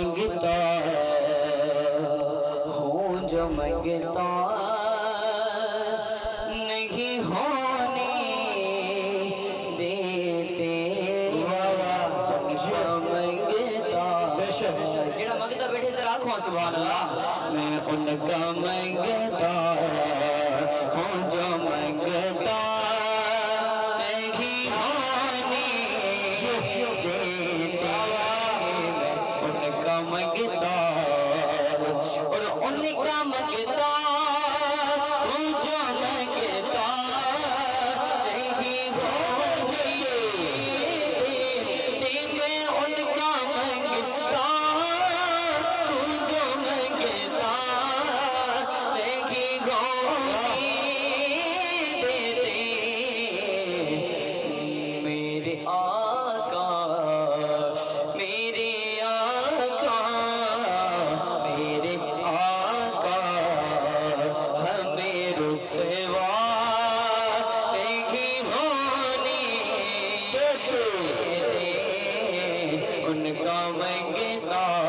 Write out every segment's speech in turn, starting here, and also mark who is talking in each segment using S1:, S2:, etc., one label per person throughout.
S1: मंगता हूँ जो मंगता नहीं होने देते जो मंगता। जेड़ा मंगता बैठे से राखो अल्लाह। मैं उनका मंगता उनका उनका मंगता और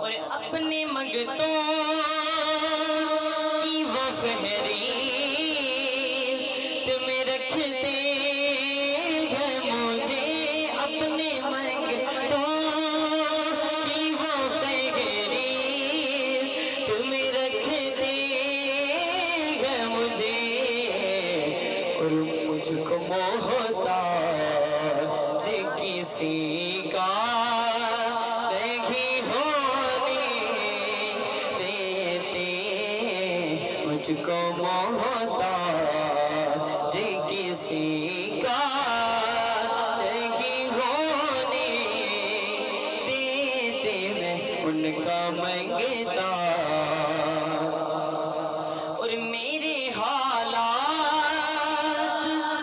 S1: और अपने मंगतों की वो फहरीत तुम्हें रखते मुझे। अपने मंगतों की वो फहरीत तुम्हें रखते हैं मुझे। और मुझको मोहता किसी का नहीं होने देते मुझको मोहता जी किसी का नहीं होने देते मैं उनका मंगता